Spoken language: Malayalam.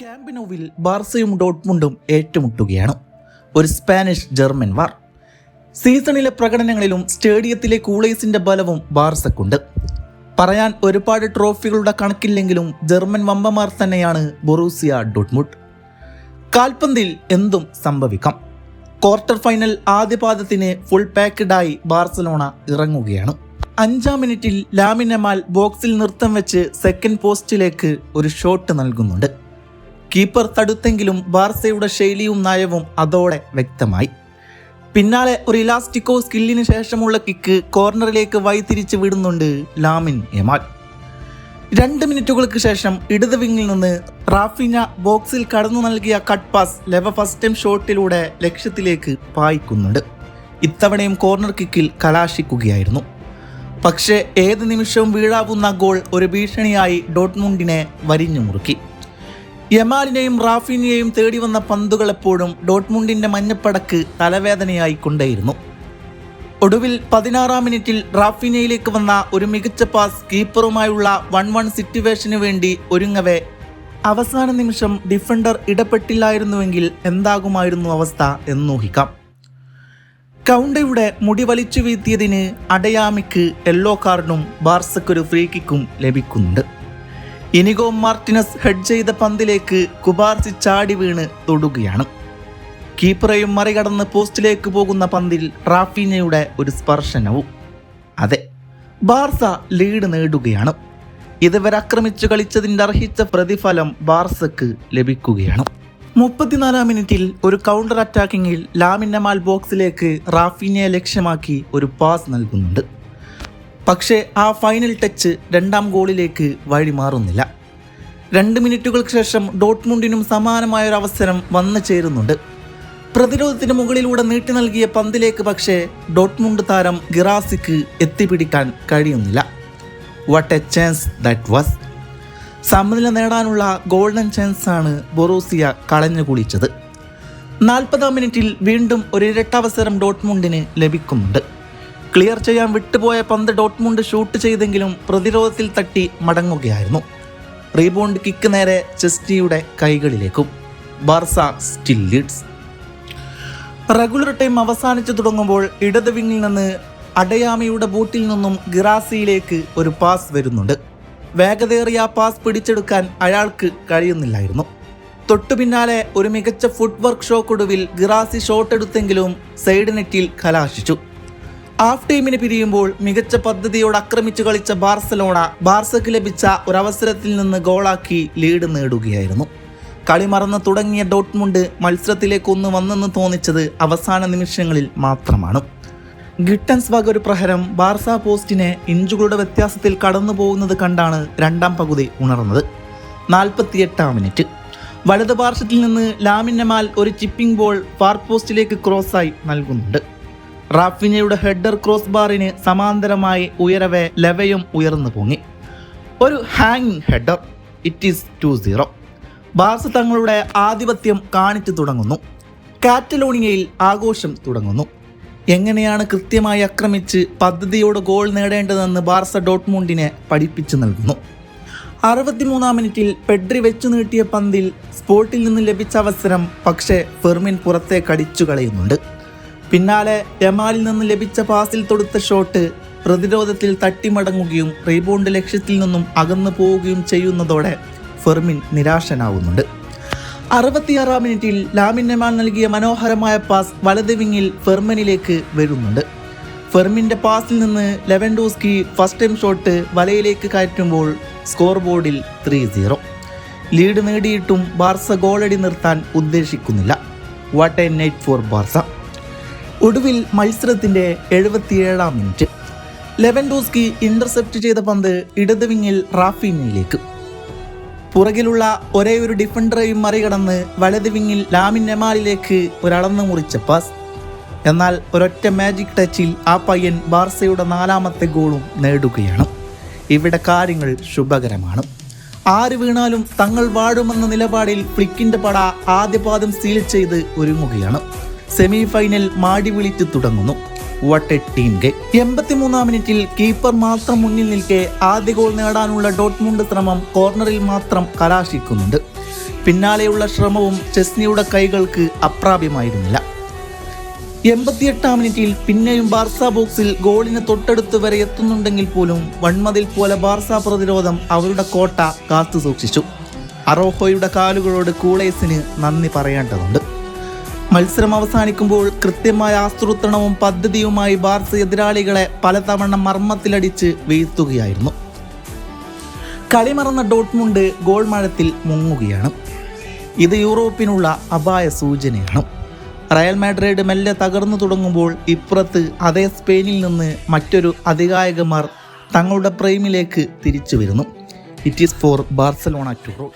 ക്യാമ്പിനോവിൽ ബാർസയും ഡോട്ട്മുണ്ടും ഏറ്റുമുട്ടുകയാണ്. ഒരു സ്പാനിഷ് ജർമ്മൻ വാർ. സീസണിലെ പ്രകടനങ്ങളിലും സ്റ്റേഡിയത്തിലെ കൂളേഴ്സിന്റെ ബലവും ബാർസക്കുണ്ട്. പറയാൻ ഒരുപാട് ട്രോഫികളുടെ കണക്കില്ലെങ്കിലും ജർമ്മൻ വമ്പമാർ തന്നെയാണ് ബൊറൂസിയ ഡോട്ട്മുട്ട് കാൽപന്തിൽ എന്തും സംഭവിക്കാം. ക്വാർട്ടർ ഫൈനൽ ആദ്യ പാദത്തിന് ഫുൾ പാക്കഡായി ബാർസലോണ ഇറങ്ങുകയാണ്. അഞ്ചാം മിനിറ്റിൽ ലാമിനമാൽ ബോക്സിൽ നൃത്തം വെച്ച് സെക്കൻഡ് പോസ്റ്റിലേക്ക് ഒരു ഷോട്ട് നൽകുന്നുണ്ട്. കീപ്പർ തടുത്തെങ്കിലും ബാർസയുടെ ശൈലിയും നയവും അതോടെ വ്യക്തമായി. പിന്നാലെ ഒരു ഇലാസ്റ്റിക്കോ സ്കില്ലിന് ശേഷമുള്ള കിക്ക് കോർണറിലേക്ക് വഴിതിരിച്ച് വിടുന്നുണ്ട് ലാമിൻ യമാൽ. രണ്ട് മിനിറ്റുകൾക്ക് ശേഷം ഇടത് വിങ്ങിൽ നിന്ന് റാഫിന ബോക്സിൽ കടന്നു നൽകിയ cut pass Lewa first time ഷോട്ടിലൂടെ ലക്ഷ്യത്തിലേക്ക് പായിക്കുന്നുണ്ട്. ഇത്തവണയും കോർണർ കിക്കിൽ കലാശിക്കുകയായിരുന്നു. പക്ഷേ ഏത് നിമിഷവും വീഴാവുന്ന ഗോൾ ഒരു ഭീഷണിയായി ഡോട്ട്മുണ്ടിനെ വരിഞ്ഞു മുറുക്കി. യമാലിനെയും റാഫിനെയും തേടി വന്ന പന്തുകൾ എപ്പോഴും ഡോട്ട്മുണ്ടിന്റെ മഞ്ഞപ്പടക്ക് തലവേദനയായി കൊണ്ടേയിരുന്നു. ഒടുവിൽ പതിനാറാം മിനിറ്റിൽ റാഫിനയിലേക്ക് വന്ന ഒരു മികച്ച പാസ് കീപ്പറുമായുള്ള വൺ വൺ സിറ്റുവേഷന് വേണ്ടി ഒരുങ്ങവേ അവസാന നിമിഷം ഡിഫൻഡർ ഇടപെട്ടില്ലായിരുന്നുവെങ്കിൽ എന്താകുമായിരുന്നു അവസ്ഥ എന്നൂഹിക്കാം കൗണ്ടയുടെ മുടി വലിച്ചു വീഴ്ത്തിയതിന് അടയാമിക്ക് യെല്ലോ കാർഡും ബാർസക്കൊരു ഫ്രീ കിക്കും ലഭിക്കുന്നുണ്ട്. ഇനിഗോ മാർട്ടിനസ് ഹെഡ് ചെയ്ത പന്തിലേക്ക് കുബാർസി ചാടി വീണ് തൊടുകയാണ്. കീപ്പറെയും മറികടന്ന് പോസ്റ്റിലേക്ക് പോകുന്ന പന്തിൽ റാഫീനയുടെ ഒരു സ്പർശനവും. അതെ ബാർസ ലീഡ് നേടുകയാണ്. ഇതുവരെ ആക്രമിച്ചു കളിച്ചതിന്റെ അർഹിച്ച പ്രതിഫലം ബാർസക്ക് ലഭിക്കുകയാണ്. മുപ്പത്തിനാലാം മിനിറ്റിൽ ഒരു കൗണ്ടർ അറ്റാക്കിങ്ങിൽ ലാമിന്നമാൽ ബോക്സിലേക്ക് റാഫീനയെ ലക്ഷ്യമാക്കി ഒരു പാസ് നൽകുന്നുണ്ട്. പക്ഷേ ആ ഫൈനൽ ടച്ച് രണ്ടാം ഗോളിലേക്ക് വഴിമാറുന്നില്ല രണ്ട് മിനിറ്റുകൾക്ക് ശേഷം ഡോട്ട്മുണ്ടിനും സമാനമായ ഒരു അവസരം വന്നു ചേരുന്നുണ്ട്. പ്രതിരോധത്തിന് മുകളിലൂടെ നീട്ടി നൽകിയ പന്തിലേക്ക് പക്ഷേ ഡോട്ട്മുണ്ട് താരം ഗിറാസിക്ക് എത്തിപ്പിടിക്കാൻ കഴിയുന്നില്ല. What a chance that was സമനില നേടാനുള്ള ഗോൾഡൻ ചാൻസാണ് ബൊറൂസിയ കളഞ്ഞു കുളിച്ചത്. നാൽപ്പതാം മിനിറ്റിൽ വീണ്ടും ഒരു ഇരട്ടവസരം ഡോട്ട്മുണ്ടിന് ലഭിക്കുന്നുണ്ട്. ക്ലിയർ ചെയ്യാൻ വിട്ടുപോയ പന്ത് ഡോട്ട്മുണ്ട് ഷൂട്ട് ചെയ്തെങ്കിലും പ്രതിരോധത്തിൽ തട്ടി മടങ്ങുകയായിരുന്നു. റീബോണ്ട് കിക്ക് നേരെ ചെസ്റ്റിയുടെ കൈകളിലേക്കും. Barca still leads regular time അവസാനിച്ചു തുടങ്ങുമ്പോൾ ഇടത് വിങ്ങിൽ നിന്ന് അടയാമിയുടെ ബൂട്ടിൽ നിന്നും ഗിറാസിയിലേക്ക് ഒരു പാസ് വരുന്നുണ്ട്. വേഗതയേറിയ പാസ് പിടിച്ചെടുക്കാൻ അയാൾക്ക് കഴിയുന്നില്ലായിരുന്നു. തൊട്ടു പിന്നാലെ ഒരു മികച്ച ഫുട്വർക്ക് ഷോക്കൊടുവിൽ ഗിറാസി ഷോട്ട് എടുത്തെങ്കിലും സൈഡ് നെറ്റിൽ കലാശിച്ചു. ഹാഫ് ടൈമിന് പിരിയുമ്പോൾ മികച്ച പദ്ധതിയോട് ആക്രമിച്ചു കളിച്ച ബാർസലോണ ബാർസക്ക് ലഭിച്ച ഒരവസരത്തിൽ നിന്ന് ഗോളാക്കി ലീഡ് നേടുകയായിരുന്നു. കളി മറന്ന് തുടങ്ങിയ ഡോട്ട്മുണ്ട് മത്സരത്തിലേക്ക് ഒന്ന് വന്നെന്ന് തോന്നിച്ചത് അവസാന നിമിഷങ്ങളിൽ മാത്രമാണ്. ഗിട്ടൻസ് വക ഒരു പ്രഹരം ബാർസ പോസ്റ്റിനെ ഇഞ്ചുകളുടെ വ്യത്യാസത്തിൽ കടന്നു പോകുന്നത് കണ്ടാണ് രണ്ടാം പകുതി ഉണർന്നത്. നാൽപ്പത്തിയെട്ടാം മിനിറ്റ് വലത് പാർശ്വത്തിൽ നിന്ന് ലാമിന്നമാൽ ഒരു ചിപ്പിംഗ് ബോൾ ഫാർ പോസ്റ്റിലേക്ക് ക്രോസായി നൽകുന്നുണ്ട്. റാഫിനയുടെ ഹെഡർ ക്രോസ് ബാറിന് സമാന്തരമായി ഉയരവെ ലെവയും ഉയർന്നു പൊങ്ങി. ഒരു ഹാങ്ങിങ് header it is two zero Barca തങ്ങളുടെ ആധിപത്യം കാണിച്ചു തുടങ്ങുന്നു. കാറ്റലോണിയയിൽ ആഘോഷം തുടങ്ങുന്നു. എങ്ങനെയാണ് കൃത്യമായി ആക്രമിച്ച് പദ്ധതിയോട് ഗോൾ നേടേണ്ടതെന്ന് ബാർസ ഡോട്ട്മുണ്ടിനെ പഠിപ്പിച്ചു നൽകുന്നു. അറുപത്തിമൂന്നാം മിനിറ്റിൽ പെഡ്രി വെച്ചു നീട്ടിയ പന്തിൽ സ്പോട്ടിൽ നിന്ന് ലഭിച്ച അവസരം പക്ഷേ ഫെർമിൻ പുറത്തേക്ക് അടിച്ചു കളയുന്നുണ്ട് പിന്നാലെ യമാലിൽ നിന്ന് ലഭിച്ച പാസിൽ തൊടുത്ത ഷോട്ട് പ്രതിരോധത്തിൽ തട്ടിമടങ്ങുകയും റീബൗണ്ട് ലക്ഷ്യത്തിൽ നിന്നും അകന്നു പോവുകയും ചെയ്യുന്നതോടെ ഫെർമിൻ നിരാശനാവുന്നുണ്ട്. അറുപത്തിയാറാം മിനിറ്റിൽ ലാമിൻ നെമാൻ നൽകിയ മനോഹരമായ പാസ് വലത് വിങ്ങിൽ ഫെർമിനിലേക്ക് വരുന്നുണ്ട്. ഫെർമിന്റെ പാസിൽ നിന്ന് ലെവൻഡോസ്കി ഫസ്റ്റ് ടൈം ഷോട്ട് വലയിലേക്ക് കയറ്റുമ്പോൾ സ്കോർ ബോർഡിൽ ത്രീ സീറോ. ലീഡ് നേടിയിട്ടും ബാർസ ഗോളടി നിർത്താൻ ഉദ്ദേശിക്കുന്നില്ല. What a night for Barca. ഒടുവിൽ മത്സരത്തിന്റെ എഴുപത്തിയേഴാം മിനിറ്റ്. ലെവൻഡോസ്കി ഇന്റർസെപ്റ്റ് ചെയ്ത പന്ത് ഇടത് വിങ്ങിൽ റാഫീനയിലേക്ക് പുറകിലുള്ള ഒരേ ഒരു ഡിഫൻഡറെയും മറികടന്ന് വലത് വിങ്ങിൽ ലാമിൻ നെമാലിലേക്ക് ഒരളന്ന് മുറിച്ച പാസ്. എന്നാൽ ഒരൊറ്റ മാജിക് ടച്ചിൽ ആ പയ്യൻ ബാർസയുടെ നാലാമത്തെ ഗോളും നേടുകയാണ്. ഇവിടെ കാര്യങ്ങൾ ശുഭകരമാണ്. ആര് വീണാലും തങ്ങൾ വാഴുമെന്ന നിലപാടിൽ ഫ്ലിക്കിന്റെ പട ആദ്യപാദം സീൽ ചെയ്ത് ഒരുങ്ങുകയാണ്. സെമി ഫൈനൽ മാടി വിളിച്ച് തുടങ്ങുന്നു. വട്ട് എ ടീം ഗെ. എൺപത്തിമൂന്നാം മിനിറ്റിൽ കീപ്പർ മാത്രം മുന്നിൽ നിൽക്കെ ആദ്യ ഗോൾ നേടാനുള്ള ഡോട്ട്മുണ്ട് ശ്രമം കോർണറിൽ മാത്രം കലാശിക്കുന്നുണ്ട്. പിന്നാലെയുള്ള ശ്രമവും ചെസ്നിയുടെ കൈകൾക്ക് അപ്രാപ്യമായിരുന്നില്ല. എൺപത്തിയെട്ടാം മിനിറ്റിൽ പിന്നെയും ബാർസ ബോക്സിൽ ഗോളിന് തൊട്ടടുത്ത് വരെ എത്തുന്നുണ്ടെങ്കിൽ പോലും വൺമതിൽ പോലെ ബാർസ പ്രതിരോധം അവരുടെ കോട്ട കാത്തു സൂക്ഷിച്ചു. അറോഹോയുടെ കാലുകളോട് കൂളേസിന് നന്ദി പറയേണ്ടതുണ്ട്. മത്സരം അവസാനിക്കുമ്പോൾ കൃത്യമായ ആസൂത്രണവും പദ്ധതിയുമായി ബാർസ എതിരാളികളെ പലതവണ മർമ്മത്തിലടിച്ച് വീഴ്ത്തുകയായിരുന്നു. കളിമറന്ന ഡോട്ട്മുണ്ട് ഗോൾ മഴത്തിൽ മുങ്ങുകയാണ്. ഇത് യൂറോപ്പിനുള്ള അപായ സൂചനയാണ്. റയൽ മാഡ്രിഡ് മെല്ലെ തകർന്നു തുടങ്ങുമ്പോൾ ഇപ്പുറത്ത് അതേ സ്പെയിനിൽ നിന്ന് മറ്റൊരു അധികായകന്മാർ തങ്ങളുടെ പ്രേമിലേക്ക് തിരിച്ചു വരുന്നു. It is four Barcelona two